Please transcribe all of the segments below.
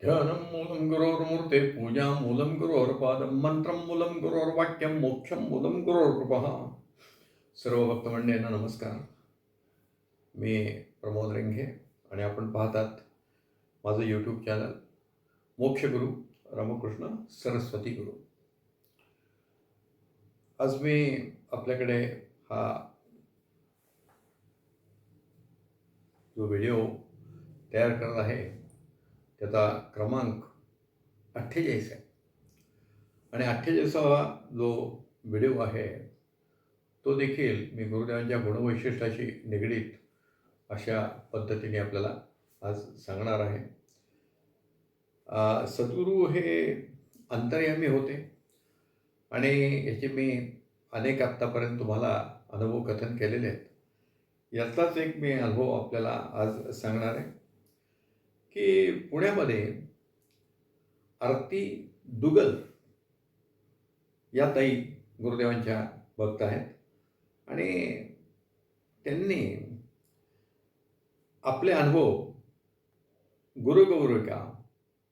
ध्यानं मूलं गुरोर्मूर्ते पूजा मूलं गुरोर्पादं मंत्रं मूलं गुरोर्वाक्यं मोक्षं मूलं गुरोर्कृपः सर्व भक्तमंडळींना नमस्कार मी प्रमोद रेंघे आणि आपण पाहतात माझं यूट्यूब चॅनल मोक्षगुरू रामकृष्ण सरस्वती गुरु आज मी आपल्याकडे हा जो व्हिडिओ तयार करत आहे त्याचा क्रमांक अठ्ठेचाळीस आहे. आणि अठ्ठेचाळीसावा जो व्हिडिओ आहे तो देखील मी गुरुदेवांच्या गुणवैशिष्ट्याशी निगडीत अशा पद्धतीने आपल्याला आज सांगणार आहे. सद्गुरू हे अंतर्यामी होते आणि याचे मी अनेक आत्तापर्यंत तुम्हाला अनुभव कथन केलेले आहेत. याचाच एक मी अनुभव आपल्याला आज सांगणार आहे. की पुण्यामध्ये आरती दुगल या ताई गुरुदेवांच्या भक्त आहेत. आणि त्यांनी आपले अनुभव गुरुगौरिका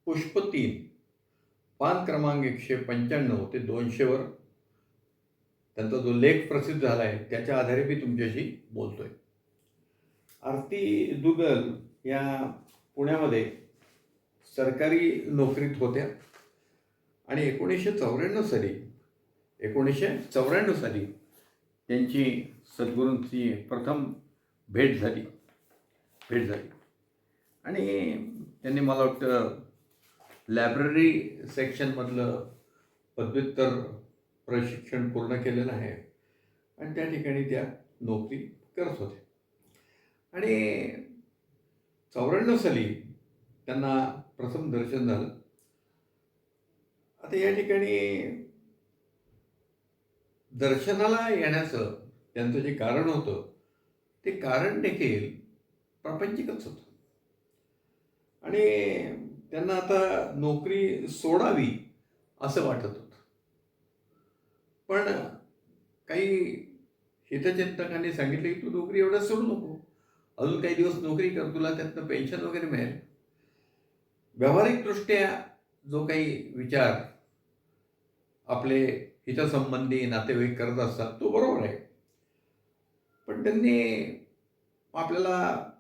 पुष्प तीन पान क्रमांक एकशे पंच्याण्णव ते दोनशेवर त्यांचा जो लेख प्रसिद्ध झाला आहे त्याच्या आधारे मी तुमच्याशी बोलतोय. आरती दुगल या पुण्यामध्ये सरकारी नोकरीत होत्या. आणि एकोणीसशे चौऱ्याण्णव साली एकोणीसशे चौऱ्याण्णव साली त्यांची सद्गुरूंची प्रथम भेट झाली. भेट झाली. आणि त्यांनी मला वाटतं लायब्ररी सेक्शनमधलं पदव्युत्तर प्रशिक्षण पूर्ण केलेलं आहे. आणि त्या ठिकाणी त्या नोकरी करत होत्या. आणि चौऱ्याण्णव साली त्यांना प्रथम दर्शन झालं. आता या ठिकाणी दर्शनाला येण्याचं त्यांचं जे कारण होतं ते कारण देखील प्रापंचिकच होतं. आणि त्यांना आता नोकरी सोडावी असं वाटत होतं. पण काही हितचिंतकांनी सांगितलं की तू नोकरी एवढं सोडू नको. अजून काही दिवस नोकरी कर तुला त्यातनं पेन्शन वगैरे मिळेल. व्यावहारिकदृष्ट्या जो काही विचार आपले हितसंबंधी नातेवाईक करत असतात तो बरोबर आहे. पण त्यांनी आपल्याला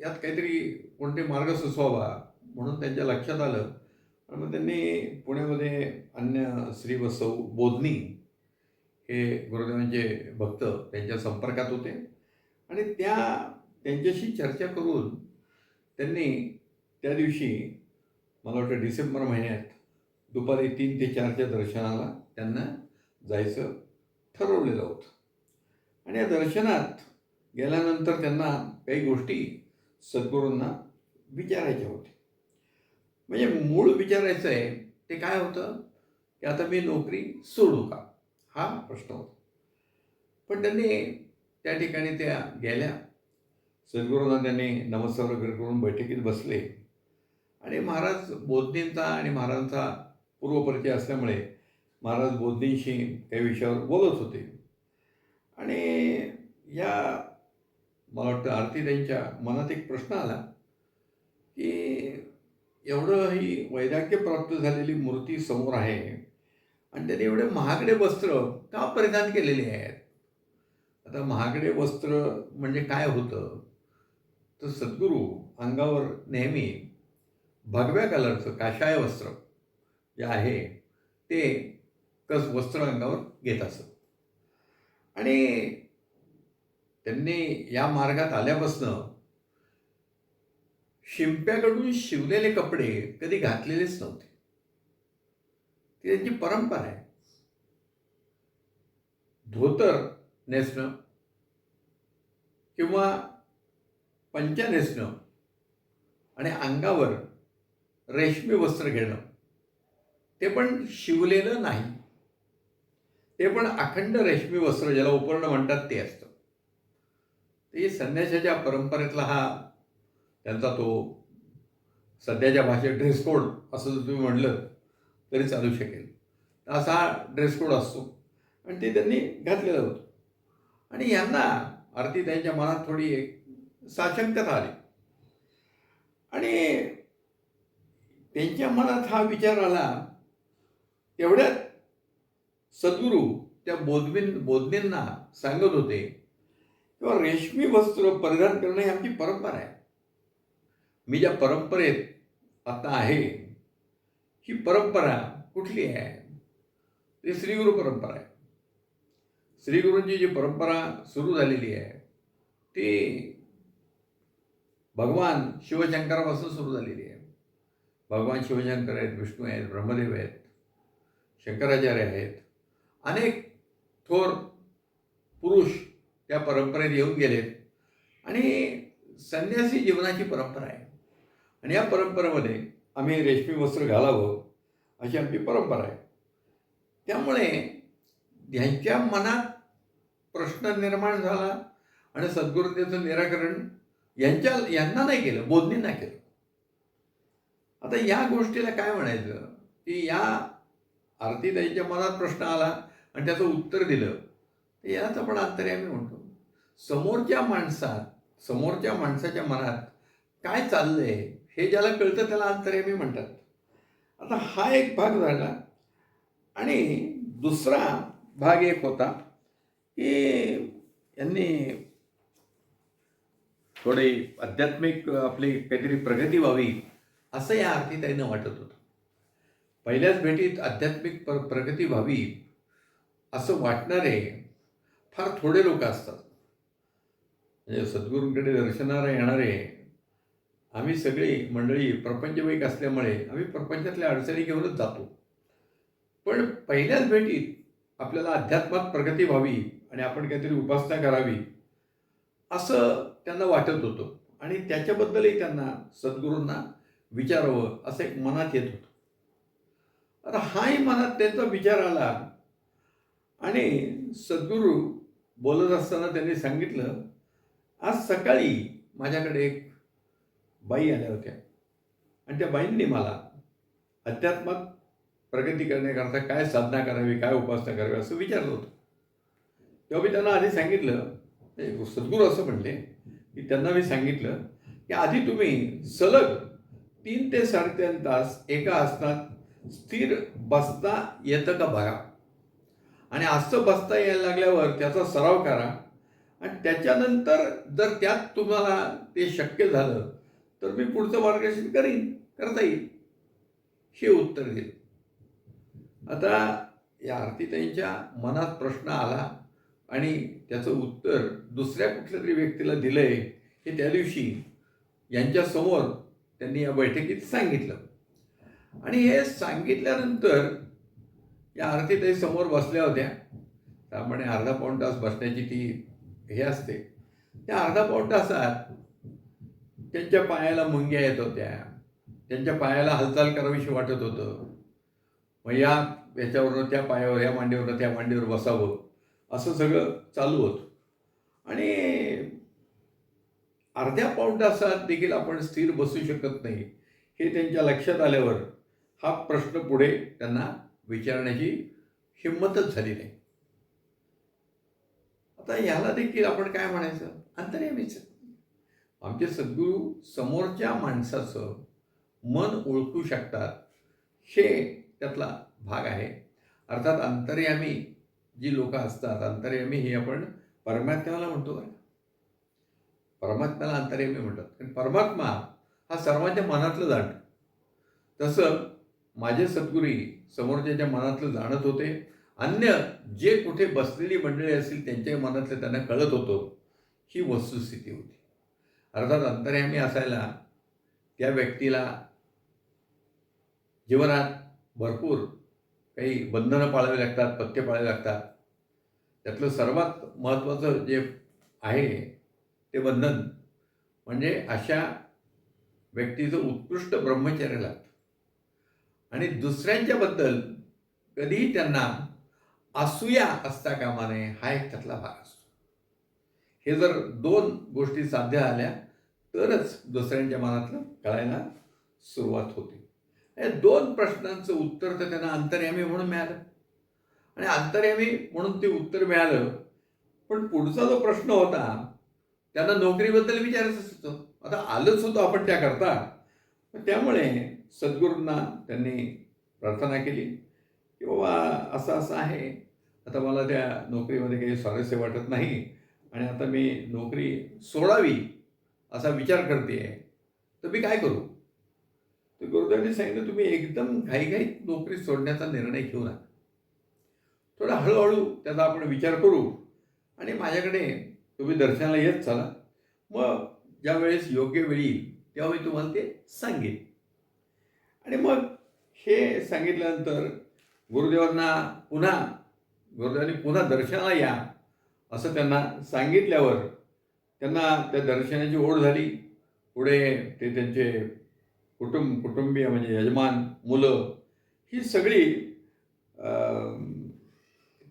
यात काहीतरी कोणते मार्ग सुचवावा म्हणून त्यांच्या लक्षात आलं. आणि मग त्यांनी पुण्यामध्ये अन्य श्री बसव बोधनी हे गुरुदेवांचे भक्त त्यांच्या संपर्कात होते. आणि त्या त्यांच्याशी चर्चा करून त्यांनी त्या दिवशी मला वाटतं डिसेंबर महिन्यात दुपारी तीन ते चारच्या दर्शनाला त्यांना जायचं ठरवलेलं होतं. आणि या दर्शनात गेल्यानंतर त्यांना काही गोष्टी सद्गुरूंना विचारायच्या होत्या. म्हणजे मूळ विचारायचं आहे ते काय होतं? की आता मी नोकरी सोडू का? हा प्रश्न होता. पण त्यांनी त्या ठिकाणी त्या गेल्या. सद्गुरूंना त्यांनी नमस्कार वगैरे करून बैठकीत बसले. आणि महाराज बोधनींचा आणि महाराजांचा पूर्वपरिचय असल्यामुळे महाराज बोधनींशी त्या विषयावर बोलत होते. आणि या मला वाटतं आरती त्यांच्या मनात एक प्रश्न आला की एवढं ही वैराग्य प्राप्त झालेली मूर्ती समोर आहे आणि त्याने एवढे महागडे वस्त्र का परिधान केलेले आहेत? आता महागडे वस्त्र म्हणजे काय होतं? तर सद्गुरू अंगावर नेहमी भगव्या कलरचं काशाय वस्त्र जे आहे ते कस वस्त्र अंगावर घेत असत. आणि त्यांनी या मार्गात आल्यापासनं शिंप्याकडून शिवलेले कपडे कधी घातलेलेच नव्हते. ती त्यांची परंपरा आहे. धोतर नेसणं किंवा पंचा नेसणं आणि अंगावर रेशमी वस्त्र घेणं. ते पण शिवलेलं नाही. ते पण अखंड रेशमी वस्त्र ज्याला उपर्ण म्हणतात ते असतं. ते संन्याशाच्या परंपरेतला हा त्यांचा तो सध्याच्या भाषेत ड्रेस कोड असं जर तुम्ही म्हणलं तरी चालू शकेल. असा हा ड्रेस कोड असतो. आणि ते त्यांनी घातलेलं होतं. आणि यांना अर्थी त्यांच्या मनात थोडी एक साशंकता आली. आणि त्यांच्या मनात हा विचार आला तेवढ्यात सद्गुरू त्या बोधबीन बोधनींना सांगत होते किंवा रेशमी वस्त्र परिधान करणं ही आमची परंपरा आहे. मी ज्या परंपरेत आता आहे ही परंपरा कुठली आहे? ती श्रीगुरु परंपरा आहे. श्रीगुरूंची जी परंपरा सुरू झालेली आहे ती भगवान शिवशंकरापासून सुरू झालेली आहे. भगवान शिवशंकर आहेत विष्णू आहेत ब्रह्मदेव आहेत शंकराचार्य आहेत. अनेक थोर पुरुष त्या परंपरेत येऊन गेलेत. आणि संन्यासी जीवनाची परंपरा आहे. आणि या परंपरेमध्ये आम्ही रेशमी वस्त्र घालावं अशी आमची परंपरा आहे. त्यामुळे ह्यांच्या मनात प्रश्न निर्माण झाला आणि सद्गुरू निराकरण यांच्या यांना नाही केलं बोधनींना केलं. आता या गोष्टीला काय म्हणायचं? की या आरती त्यांच्या मनात प्रश्न आला आणि त्याचं उत्तर दिलं तर यालाच आपण अंतर्यामी म्हणतो. समोरच्या माणसात समोरच्या माणसाच्या मनात काय चाललंय हे ज्याला कळतं त्याला अंतर्यामी म्हणतात. आता हा एक भाग झाला आणि दुसरा भाग एक होता की यांनी थोडे आध्यात्मिक आपली काहीतरी प्रगती व्हावी असं या आरतीताईनं वाटत होतं. पहिल्याच भेटीत आध्यात्मिक प्र प्रगती व्हावी असं वाटणारे फार थोडे लोक असतात. म्हणजे सद्गुरूंकडे दर्शनाला येणारे आम्ही सगळी मंडळी प्रपंचमयिक असल्यामुळे आम्ही प्रपंचातल्या अडचणी घेऊनच जातो. पण पहिल्याच भेटीत आपल्याला अध्यात्मात प्रगती व्हावी आणि आपण काहीतरी उपासना करावी असं त्यांना वाटत होतं. आणि त्याच्याबद्दलही त्यांना सद्गुरूंना विचारावं असं एक मनात येत होतं. आता हाही मनात त्यांचा विचार आला आणि सद्गुरू बोलत असताना त्यांनी सांगितलं आज सकाळी माझ्याकडे एक बाई आल्या होत्या. आणि त्या बाईंनी मला अध्यात्मात प्रगती करण्याकरता काय साधना करावी काय उपासना करावी असं विचारलं होतं. तेव्हा मी त्यांना आधी सांगितलं सद्गुरू असं म्हणले की त्यांना मी सांगितलं की आधी तुम्ही सलग तीन ते साडेतीन तास एका आसनात स्थिर बसता येतं का बघा. आणि असं बसता यायला लागल्यावर त्याचा सराव करा. आणि त्याच्यानंतर जर त्यात तुम्हाला ते शक्य झालं तर मी पुढचं मार्गदर्शन करीन करता येईल. हे उत्तर दिलं. आता या आरतीताईंच्या मनात प्रश्न आला आणि त्याचं उत्तर दुसऱ्या कुठल्या तरी व्यक्तीला दिलंय हे त्या दिवशी यांच्यासमोर त्यांनी या बैठकीत सांगितलं. आणि हे सांगितल्यानंतर या आरतीताई समोर बसल्या होत्या. त्यामुळे अर्धा पाऊण तास बसण्याची ती हे असते. त्या अर्धा पाऊण तासात त्यांच्या पायाला मुंग्या येत होत्या. त्यांच्या पायाला हालचाल करावीशी वाटत होतं. मग या याच्यावरनं त्या पायावर या मांडीवरनं त्या मांडीवर बसावं. असं सगळं चालू होतं. आणि अर्ध्या पाऊण तासात देखील आपण स्थिर बसू शकत नाही हे त्यांच्या लक्षात आल्यावर हा प्रश्न पुढे त्यांना विचारण्याची हिंमतच झाली नाही. आता ह्याला देखील आपण काय म्हणायचं? अंतर्यामीच आमचे सद्गुरू समोरच्या माणसाचं मन ओळखू शकतात हे त्यातला भाग आहे. अर्थात अंतर्यामी जी लोक असतात अंतर्यामी हे आपण परमात्म्याला म्हणतो का परमात्म्याला अंतर्यामी म्हणतात. कारण परमात्मा हा सर्वांच्या मनातलं जाणं तसं माझे सद्गुरी समोरच्याच्या मनातलं जाणत होते अन्य जे कुठे बसलेली मंडळी असतील त्यांच्या मनातलं त्यांना कळत होतं ही वस्तुस्थिती होती. अर्थात अंतर्यामी असायला त्या व्यक्तीला जीवनात भरपूर काही बंधनं पाळावी लागतात पथ्य पाळावे लागतात. त्यातलं सर्वात महत्त्वाचं जे आहे ते बंधन. म्हणजे अशा व्यक्तीचं उत्कृष्ट ब्रह्मचर्य लागतं आणि दुसऱ्यांच्याबद्दल कधीही त्यांना असूया असता कामा नये हा एक त्यातला भाग असतो. हे जर दोन गोष्टी साध्य झाल्या तरच दुसऱ्यांच्या मनातलं कळायला सुरुवात होते. या दोन प्रश्नांचं उत्तर तर त्यांना अंतर्यामी म्हणून मिळालं. आणि अंतर्यामी म्हणून ते उत्तर मिळालं. पण पुढचा जो प्रश्न होता त्यांना नोकरीबद्दल विचारायचं होतं. आता आलंच होतं आपण त्याकरता त्यामुळे सद्गुरूंना त्यांनी प्रार्थना केली. की बाबा असं असं आहे. आता मला त्या नोकरीमध्ये काही स्वारस्य वाटत नाही. आणि आता मी नोकरी सोडावी असा विचार करते आहे तर मी काय करू? तर सांगितलं तुम्ही एकदम घाईघाईत नोकरी सोडण्याचा निर्णय घेऊ नका. थोडा हळूहळू त्याचा आपण विचार करू आणि माझ्याकडे तुम्ही दर्शनाला येत चला. मग ज्या वेळेस योग्य वेळी येईल तुम्हाला ते सांगेन. आणि मग हे सांगितल्यानंतर गुरुदेवांना पुन्हा गुरुदेवांनी पुन्हा दर्शनाला या असं त्यांना सांगितल्यावर त्यांना त्या दर्शनाची ओढ झाली. पुढे ते त्यांचे कुटुंब कुटुंबीय म्हणजे यजमान मुलं ही सगळी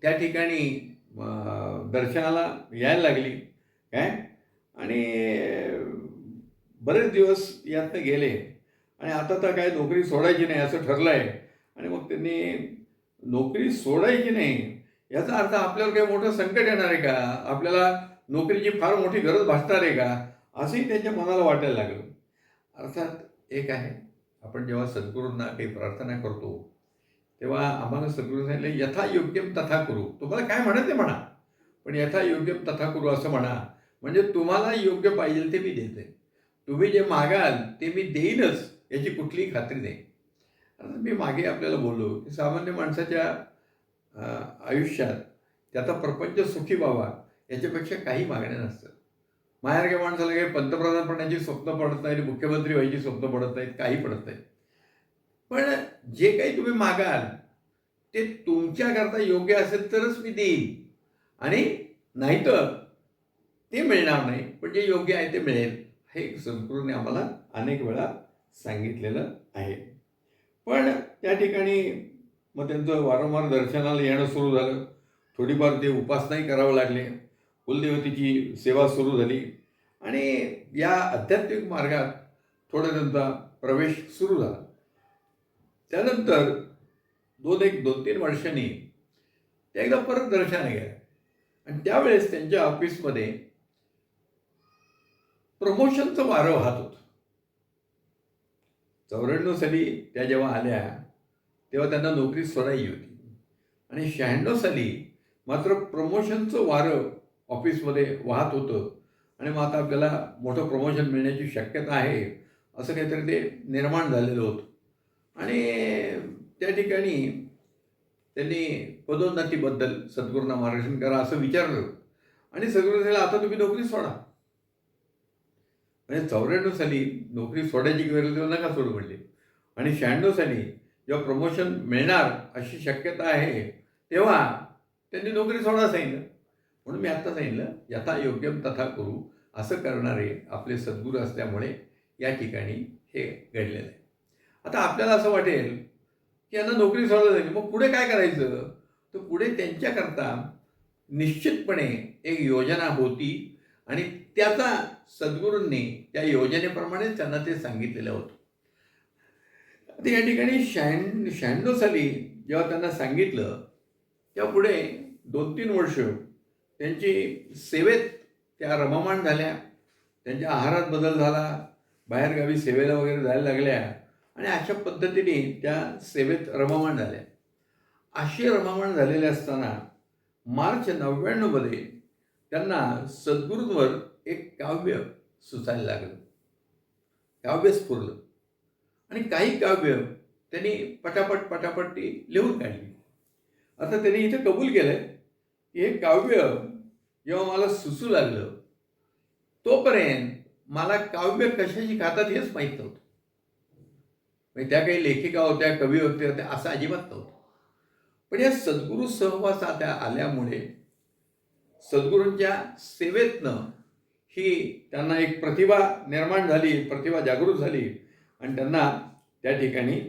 त्या ठिकाणी दर्शनाला यायला लागली. काय? आणि बरेच दिवस यातनं गेले. आणि आता तर काय नोकरी सोडायची नाही असं ठरलं आहे आणि मग त्यांनी नोकरी सोडायची नाही याचा अर्थ आपल्यावर काही मोठं संकट येणार आहे का? आपल्याला नोकरीची फार मोठी गरज भासणार आहे का? असंही त्यांच्या मनाला वाटायला लागलं. अर्थात एक आहे आपण जेव्हा सद्गुरूंना काही प्रार्थना करतो तेव्हा आम्हाला सद्गुरू सांगितले यथा योग्यम तथा करू. तुम्हाला काय म्हणत ते म्हणा पण यथा योग्यम तथा करू असं म्हणा म्हणजे तुम्हाला योग्य पाहिजे ते मी देते तुम्ही जे मागाल ते मी देईनच याची कुठलीही खात्री नाही. आता मी मागे आपल्याला बोललो की सामान्य माणसाच्या आयुष्यात त्याचा प्रपंच सुखी व्हावा याच्यापेक्षा काही मागण्या नसतात. माझ्यासारख्या माणसाला काही पंतप्रधान पडण्याची स्वप्न पडत नाहीत मुख्यमंत्री व्हायची स्वप्न पडत नाहीत काही पडत नाहीत. पण जे काही तुम्ही मागाल ते तुमच्याकरता योग्य असेल तरच मी देईन. आणि नाहीतर ते मिळणार नाही पण जे योग्य आहे ते मिळेल. हे संस्कृतीने आम्हाला अनेक वेळा सांगितलेलं आहे. पण त्या ठिकाणी मग त्यांचं वारंवार दर्शनाला येणं सुरू झालं. थोडीफार ते उपासनाही करावं लागले. कुलदेवतेची सेवा सुरू झाली. आणि या आध्यात्मिक मार्गात थोडा त्यांचा प्रवेश सुरू झाला. त्यानंतर दोन एक दोन तीन वर्षांनी ते एकदा परत दर्शनाला गेल्या. आणि त्यावेळेस त्यांच्या ऑफिसमध्ये प्रमोशनचं वारं वाहत होतं. चौऱ्याण्णव साली त्या जेव्हा आल्या तेव्हा त्यांना नोकरी सोडायची होती. आणि शहाण्णव साली मात्र प्रमोशनचं वारं ऑफिसमध्ये वाहत होतं. आणि मग आता आपल्याला मोठं प्रमोशन मिळण्याची शक्यता आहे असं काहीतरी ते निर्माण झालेलं होतं. आणि त्या ठिकाणी त्यांनी पदोन्नतीबद्दल सद्गुरूंना मार्गदर्शन करा असं विचारलं. आणि सद्गुरू सांगितलं आता तुम्ही नोकरी सोडा. म्हणजे चौऱ्याण्णव साली नोकरी सोडायची गरज नका सोडू म्हणले. आणि शहाण्णव साली जेव्हा प्रमोशन मिळणार अशी शक्यता आहे तेव्हा त्यांनी नोकरी सोडा सांगितलं. म्हणून मी आत्ता सांगितलं यथा योग्यम तथा करू असं करणारे आपले सद्गुरू असल्यामुळे या ठिकाणी हे घडलेलं आहे. आता आपल्याला असं वाटेल की यांना नोकरी सोडायला झाली मग पुढे काय करायचं? तर पुढे त्यांच्याकरता निश्चितपणे एक योजना होती आणि त्याचा सद्गुरूंनी त्या योजनेप्रमाणे त्यांना ते सांगितलेलं होतं. आता या ठिकाणी शहाण्ण शहाण्णव साली जेव्हा त्यांना सांगितलं तेव्हा पुढे दोन तीन वर्ष त्यांची सेवेत त्या रममाण झाल्या त्यांच्या आहारात बदल झाला बाहेरगावी सेवेला वगैरे जायला लागल्या आणि अशा पद्धतीने त्या सेवेत रममाण झाल्या. अशी रममाण झालेले असताना मार्च नव्याण्णवमध्ये त्यांना सद्गुरूंवर एक काव्य सुचायला लागलं. काव्य स्फुरलं. आणि काही काव्य त्यांनी पटापट पटापट ती लिहून काढली. आता त्यांनी इथं कबूल केलं की हे काव्य जेव्हा मला सुचू लागलं तोपर्यंत मला काव्य कशाची खातात हेच माहीत नव्हतं. म्हणजे त्या काही लेखिका होत्या कवी होत्या होत्या असं अजिबात नव्हतं. पण या सद्गुरू सहवासात आल्यामुळे सद्गुरूंच्या सेवेतनं ही त्यांना एक प्रतिभा निर्माण झाली प्रतिभा जागृत झाली आणि त्यांना त्या ठिकाणी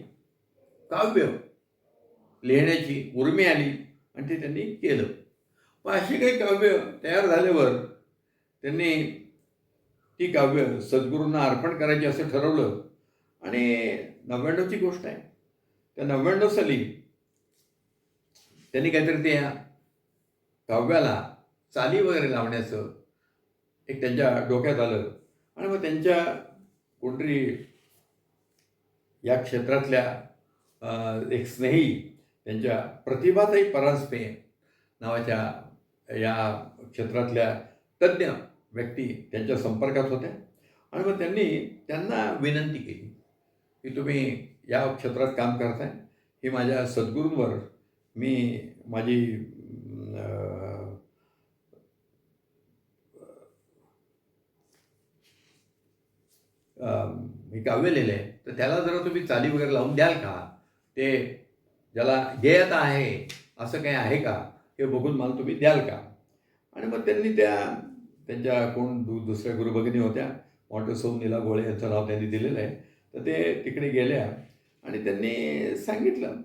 काव्य लिहिण्याची उर्मी आली आणि ते त्यांनी केलं. मग अशी काही काव्य तयार झाल्यावर त्यांनी ती काव्य सद्गुरूंना अर्पण करायची असं ठरवलं. आणि नव्याण्णवची गोष्ट आहे. त्या नव्याण्णव साली त्यांनी काहीतरी त्या काव्याला चाली वगैरे लावण्याचं एक त्यांच्या डोक्यात आलं. आणि मग त्यांच्या कोणतरी या क्षेत्रातल्या एक स्नेही त्यांच्या प्रतिभाताई परांजपे नावाच्या या क्षेत्रातल्या तज्ज्ञ व्यक्ती त्यांच्या संपर्कात होत्या. आणि मग त्यांनी त्यांना विनंती केली की तुम्ही या क्षेत्रात काम करताय. हे माझ्या सद्गुरूंवर मी माझी मी काव्य लिहिले आहे तर त्याला जरा तुम्ही चाली वगैरे लावून द्याल का? ते ज्याला ध्येयता आहे असं काही आहे का? हे बघून मला तुम्ही द्याल का? आणि मग त्यांनी त्या त्यांच्या कोण दु दुसऱ्या गुरुभगिनी होत्या सौ नीला गोळे यांचं नाव त्यांनी दिलेलं आहे. तर ते तिकडे गेल्या आणि त्यांनी सांगितलं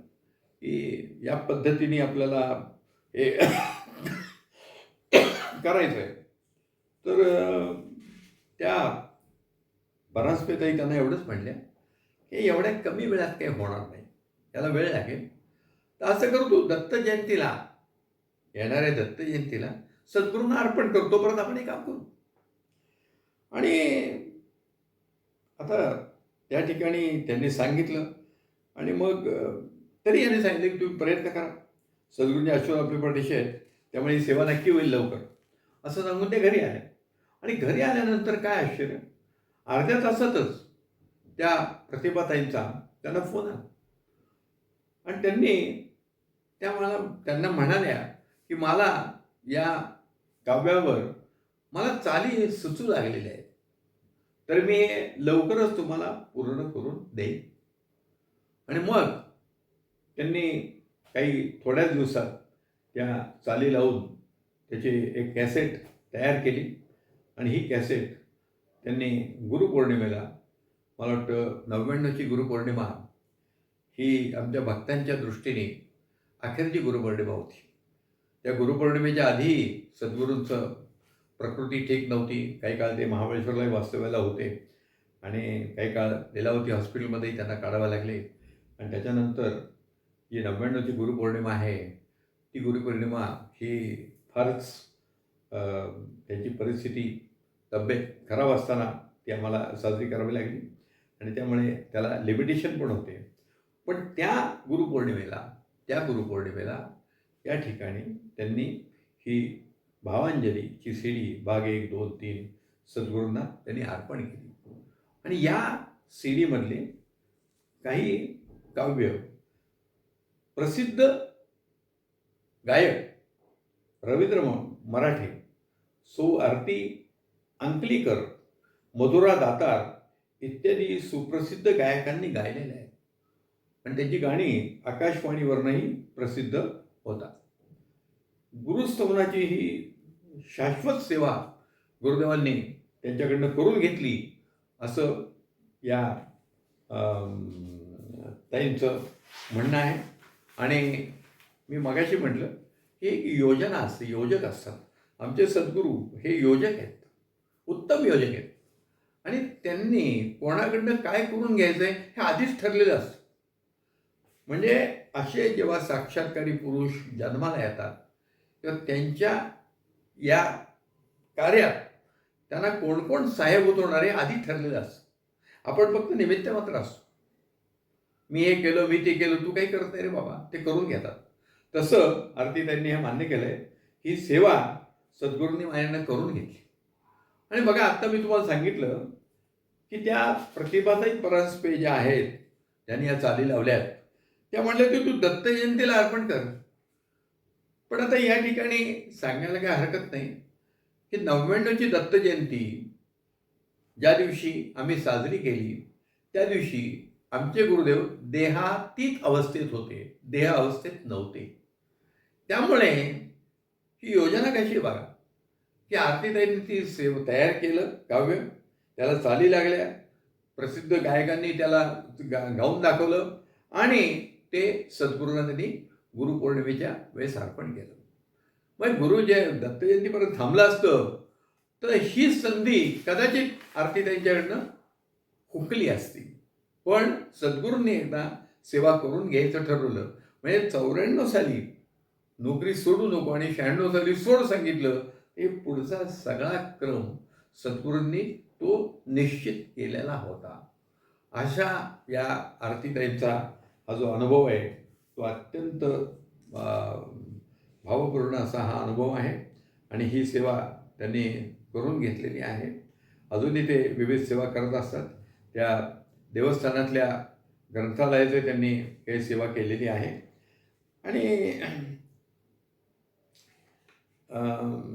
की या पद्धतीने आपल्याला हे करायचं आहे तर त्या बराचपेताही त्यांना एवढंच म्हणल्या की एवढ्या कमी वेळात काही होणार नाही. त्याला वेळ लागेल. तर असं करू दत्त जयंतीला येणाऱ्या दत्त जयंतीला. सद्गुरूंना अर्पण करतो परत आपण हे काम करू. आणि आता त्या ठिकाणी त्यांनी सांगितलं. आणि मग तरी यांनी सांगितलं की तुम्ही प्रयत्न करा. सद्गुरूंचे आशीर्वाद आपले पाठीशी आहेत. त्यामुळे ही सेवा नक्की होईल लवकर. असं सांगून ते घरी आले. आणि घरी आल्यानंतर काय आश्चर्य? अर्ध्या तासातच त्या प्रतिभाताईंचा त्यांना फोन आला. आणि त्यांनी त्या मला त्यांना म्हणाल्या की मला या काव्यावर मला चाली सुचू लागलेल्या आहेत. तर मी हे लवकरच तुम्हाला पूर्ण करून देईन. आणि मग त्यांनी काही थोड्याच दिवसात त्या चाली लावून त्याची एक कॅसेट तयार केली. आणि ही कॅसेट त्यांनी गुरुपौर्णिमेला मला वाटतं नव्याण्णवची गुरुपौर्णिमा ही आमच्या भक्तांच्या दृष्टीने अखेरची गुरुपौर्णिमा होती. त्या गुरुपौर्णिमेच्या आधी सद्गुरूंचं प्रकृती ठीक नव्हती. काही काळ ते महाबळेश्वरलाही वास्तव्याला होते. आणि काही काळ लिलावती हॉस्पिटलमध्येही त्यांना काढावं लागले. आणि त्याच्यानंतर जी नव्याण्णवची गुरुपौर्णिमा आहे ती गुरुपौर्णिमा ही फारच त्याची त्यांची परिस्थिती तब्येत खराब असताना ती आम्हाला साजरी करावी लागली. आणि त्यामुळे त्याला लिमिटेशन पण होते. पण त्या गुरुपौर्णिमेला त्या गुरुपौर्णिमेला या ठिकाणी त्यांनी ही भावांजलीची शिडी भाग एक दोन तीन सद्गुरूंना त्यांनी अर्पण केली. आणि या शिडीमधले काही काव्य प्रसिद्ध गायक रवींद्र मराठे सो आरती अंकलीकर मधुरा दातार इत्यादी सुप्रसिद्ध गायकांनी गायलेले आहे आणि त्यांची गाणी आकाशवाणीवरनंही प्रसिद्ध होतात. गुरुस्तवनाची ही शाश्वत सेवा गुरुदेवांनी त्यांच्याकडनं करून घेतली असं या ताईंचं म्हणणं आहे. आणि मी मगाशी म्हटलं की एक योजना असते योजक असतात. आमचे सद्गुरू हे योजक आहेत उत्तम योजक आहेत. आणि त्यांनी कोणाकडनं काय करून घ्यायचं आहे हे आधीच ठरलेलं असतं. म्हणजे असे जेव्हा साक्षात्कारी पुरुष जन्माला येतात तेव्हा त्यांच्या या कार्यात त्यांना कोण कोण सहाय्यभूत होणार आधी ठरलेलं असतं. आपण फक्त निमित्त मात्र असतो. मी हे केलं मी ते केलं तू काही करत नाही रे बाबा ते करून घेतात. तसं आरती त्यांनी हे मान्य केलं आहे ही सेवा सद्गुरूंनी माझ्यानं करून घेतली. आणि बघा आत्ता मी तुम्हाला सांगितलं की त्या प्रतिभाताई परस्पे ज्या आहेत ज्यांनी या चाली लावल्यात त्या म्हणल्या की तू दत्त जयंतीला अर्पण कर. पण आता या ठिकाणी सांगायला काय हरकत नाही की नव्याण्णवची दत्त जयंती ज्या दिवशी आम्ही साजरी केली त्या दिवशी आमचे गुरुदेव देहातीत अवस्थेत होते देह अवस्थेत नव्हते. त्यामुळे ही योजना कशी आहे बघा की आरतीताईंनी ती सेव तयार केलं काव्य त्याला चाली लागल्या प्रसिद्ध गायकांनी त्याला गा गाऊन दाखवलं आणि ते सद्गुरूंना त्यांनी गुरुपौर्णिमेच्या वेळेस अर्पण केलं. मग गुरु जे दत्त जयंतीपर्यंत थांबलं असतं तर ही संधी कदाचित आरतीताईंच्याकडनं हुकली असती. पण सद्गुरूंनी एकदा सेवा करून घ्यायचं ठरवलं. म्हणजे चौऱ्याण्णव साली नोकरी सोडू नको आणि शहाण्णव साली सोड सांगितलं हे पुढचा सगळा क्रम सद्गुरूंनी तो निश्चित केलेला होता. अशा या आरतीताईंचा हा जो अनुभव आहे तो अत्यंत भावपूर्ण असा हा अनुभव आहे. आणि ही सेवा त्यांनी करून घेतलेली आहे. अजूनही ते विविध सेवा करत असतात. त्या देवस्थानातल्या ग्रंथालयाचे त्यांनी काही सेवा केलेली आहे. आणि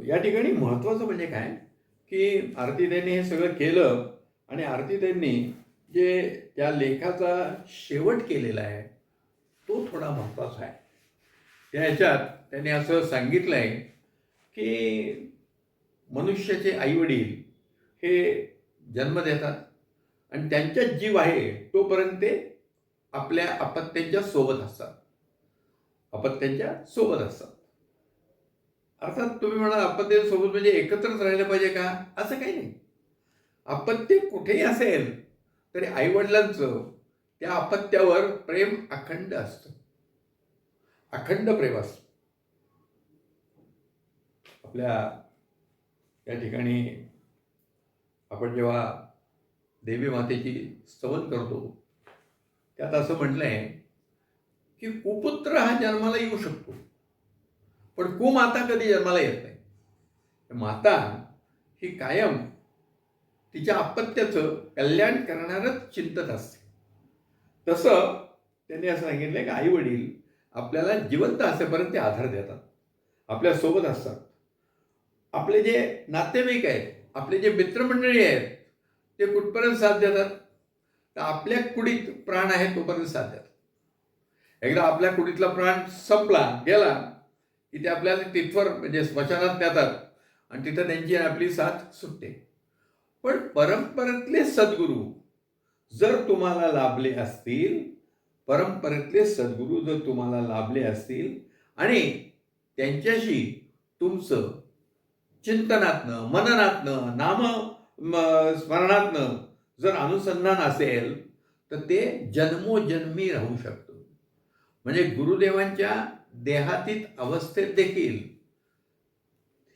या ठिकाणी महत्त्वाचं म्हणजे काय? की आरतीताईंनी हे सगळं केलं आणि आरतीताईंनी जे त्या लेखाचा शेवट केलेला आहे तो थोडा महत्त्वाचा आहे. त्या ह्याच्यात त्यांनी असं सांगितलं आहे की मनुष्याचे आईवडील हे जन्म देतात आणि त्यांच्यात जीव आहे तोपर्यंत ते आपल्या अपत्यांच्या सोबत असतात. अपत्यांच्या सोबत असतात. अर्थात तुम्ही म्हणाल अपत्यांसोबत म्हणजे एकत्रच राहिलं पाहिजे का? असं काही नाही. अपत्य कुठेही असेल तरी आईवडिलांचं त्या अपत्यावर प्रेम अखंड असतं. अखंड प्रेम असतं. आपल्या या ठिकाणी आपण जेव्हा देवी मातेची स्तवन करतो त्यात असं म्हटलं आहे की कुपुत्र हा जन्माला येऊ शकतो पण कुमाता कधी जन्माला येत नाही. माता ही कायम तिच्या अपत्याचं कल्याण करणारच चिंतत असते. तसं त्यांनी असं सांगितलं की आई वडील आपल्याला जिवंत असेपर्यंत ते आधार देतात. आपल्यासोबत असतात. आपले जे नातेवाईक आहेत आपले जे मित्रमंडळी आहेत ते कुठपर्यंत साथ देतात? तर आपल्या कुडीत प्राण आहे तोपर्यंत साथ देतात. एकदा आपल्या कुडीतला प्राण संपला गेला की ते आपल्याला तिथवर म्हणजे स्मशानात नेतात आणि तिथं त्यांची आपली साथ सुटते. पण परंपरेतले सद्गुरू जर तुम्हाला लाभले असतील परंपरेतले सद्गुरू जर तुम्हाला लाभले असतील आणि त्यांच्याशी तुमचं चिंतनातनं मननातनं नाम स्मरणातनं जर अनुसंधान असेल तर ते जन्मोजन्मी राहू शकतं. म्हणजे गुरुदेवांच्या देहातीत अवस्थेत देखील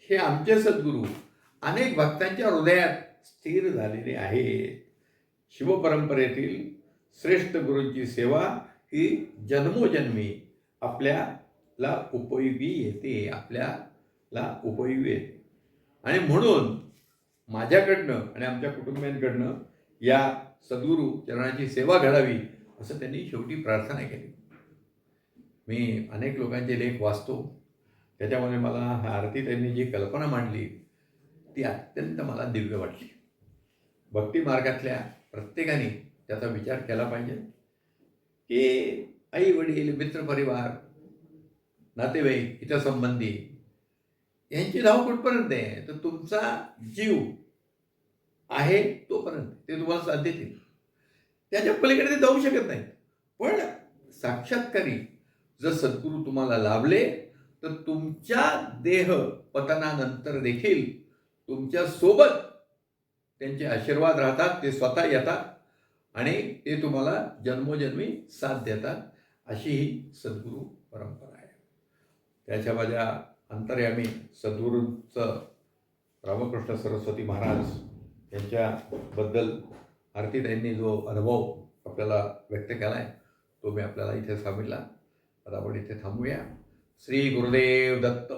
हे आमचे सद्गुरू अनेक भक्तांच्या हृदयात स्थिर झालेले आहेत. शिवपरंपरेतील श्रेष्ठ गुरूंची सेवा ही जन्मोजन्मी आपल्याला उपयोगी येते आपल्याला उपयोगी येते. आणि म्हणून माझ्याकडनं आणि आमच्या कुटुंबियांकडनं या सद्गुरू चरणाची सेवा घडावी असं त्यांनी शेवटी प्रार्थना केली. मी अनेक लोकांचे लेख वाचतो. त्याच्यामध्ये मला आरती त्यांनी जी कल्पना मांडली ती अत्यंत मला दिव्य वाटली. भक्ती मार्गातल्या प्रत्येकाने त्याचा विचार केला पाहिजे. की आई वडील मित्रपरिवार नातेवाईक हितसंबंधी यांची धाव कुठपर्यंत आहे? तर तुमचा जीव आहे तोपर्यंत. ते तुम्हाला साथ देतील. त्याच्या पलीकडे ते जाऊ शकत नाही पण साक्षात्कारी जर सद्गुरू तुम्हाला लाभले तर तुमच्या देह पतनानंतर देखील तुमच्यासोबत त्यांचे आशीर्वाद राहतात ते स्वतः येतात आणि ते तुम्हाला जन्मोजन्मी साथ देतात अशी ही सद्गुरू परंपरा आहे. त्याच्या माझ्या अंतर्यामी सद्गुरूंचं रामकृष्ण सरस्वती महाराज यांच्याबद्दल आरतीताईंनी जो अनुभव आपल्याला व्यक्त केला आहे तो मी आपल्याला इथे सांगितला. आता आपण इथे थांबूया. श्री गुरुदेव दत्त.